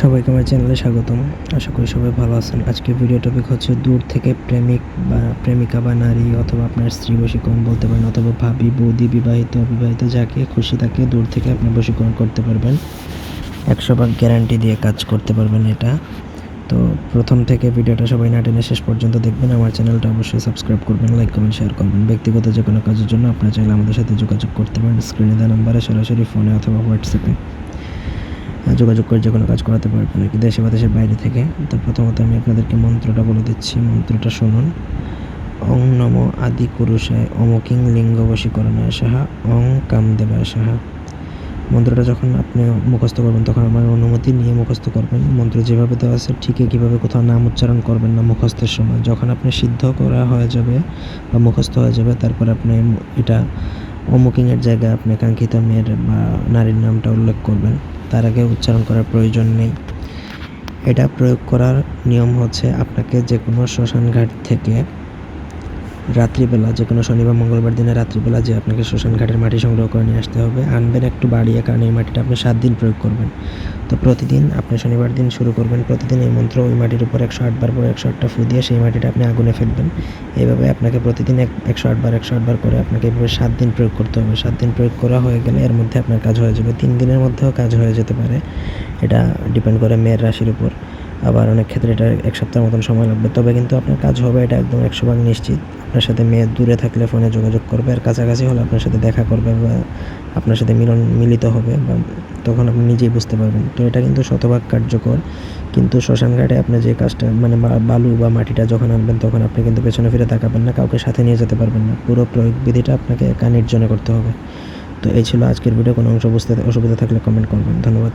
সবাইকে আমার চ্যানেলে স্বাগতম। আশা করি সবাই ভালো আছেন। আজকে ভিডিও টপিক হচ্ছে দূর থেকে প্রেমিক বা প্রেমিকা বা নারী অথবা আপনার স্ত্রী বশীকরণ বলতে পারেন অথবা ভাবি, বৌদি, বিবাহিত, অবিবাহিত, যাকে খুশি তাকে দূর থেকে আপনি বশীকরণ করতে পারবেন। একশো ভাগ গ্যারান্টি দিয়ে কাজ করতে পারবেন এটা। তো প্রথম থেকে ভিডিওটা সবাই না টেনে শেষ পর্যন্ত দেখবেন। আমার চ্যানেলটা অবশ্যই সাবস্ক্রাইব করবেন লাইক কমেন্ট শেয়ার করবেন। ব্যক্তিগত যে কোনো কাজের জন্য আপনারা চাইলে আমাদের সাথে যোগাযোগ করতে পারেন। স্ক্রিনে দেওয়া নাম্বারে সরাসরি ফোনে অথবা হোয়াটসঅ্যাপে যোগাযোগ করে যে কোনো কাজ করাতে পারবেন আর কি দেশে বা দেশের বাইরে থেকে। তো প্রথমত আমি আপনাদেরকে মন্ত্রটা বলে দিচ্ছি, মন্ত্রটা শুনুন। অং নম আদি কুরুষায় অমকিং লিঙ্গ বশীকরণায় সাহা অং কামদেবায় সাহা। মন্ত্রটা যখন আপনি মুখস্থ করবেন, তখন আমার অনুমতি নিয়ে মুখস্থ করবেন। মন্ত্র যেভাবে দেওয়া আছে, ঠিক কীভাবে কোথাও নাম উচ্চারণ করবেন না মুখস্থের সময়। যখন আপনি সিদ্ধ করা হয়ে যাবে বা মুখস্থ হয়ে যাবে, তারপর আপনি এটা অমুকিংয়ের জায়গায় আপনি কাঙ্ক্ষিত মেয়ের বা নারীর নামটা উল্লেখ করবেন। তার আগে উচ্চারণ করার প্রয়োজন নেই। এটা প্রয়োগ করার নিয়ম হচ্ছে আপনাকে যে কোনো শ্মশান ঘাট থেকে রাত্রিবেলা যে কোনো শনিবার, মঙ্গলবার দিনে রাত্রিবেলা যে আপনাকে শ্মশান ঘাটের মাটি সংগ্রহ করে নিয়ে আসতে হবে। আনবেন একটু বাড়িয়ে কারণ এই মাটিটা আপনি সাত দিন প্রয়োগ করবেন। তো প্রতিদিন আপনি শনিবার দিন শুরু করবেন। প্রতিদিন এই মন্ত্র ওই মাটির উপর একশো আটবার পরে একশো আটটা ফু দিয়ে সেই মাটিটা আপনি আগুনে ফেলবেন। এইভাবে আপনাকে প্রতিদিন এক, একশো আটবার একশো আটবার করে আপনাকে এইভাবে সাত দিন প্রয়োগ করতে হবে। সাত দিন প্রয়োগ করা হয়ে গেলে এর মধ্যে আপনার কাজ হয়ে যাবে। তিন দিনের মধ্যেও কাজ হয়ে যেতে পারে। এটা ডিপেন্ড করে মেয়ের রাশির উপর। আবার অনেক ক্ষেত্রে এটা এক সপ্তাহের মতন সময় লাগবে। তবে কিন্তু আপনার কাজ হবে এটা একদম একশো ভাগ নিশ্চিত। আপনার সাথে মেয়ে দূরে থাকলে ফোনে যোগাযোগ করবে আর কাছাকাছি হলে আপনার সাথে দেখা করবে বা আপনার সাথে মিলন মিলিত হবে বা তখন আপনি নিজেই বুঝতে পারবেন। তো এটা কিন্তু শতভাগ কার্যকর। কিন্তু শ্মশান ঘাটে আপনি যে কাজটা মানে বালু বা মাটিটা যখন আনবেন তখন আপনি কিন্তু পেছনে ফিরে তাকাবেন না, কাউকে সাথে নিয়ে যেতে পারবেন না। পুরো প্রয়োগ বিধিটা আপনাকে একা নির্জনে করতে হবে। তো এই ছিল আজকের ভিডিও কোনো অংশ বুঝতে অসুবিধা থাকলে কমেন্ট করবেন। ধন্যবাদ।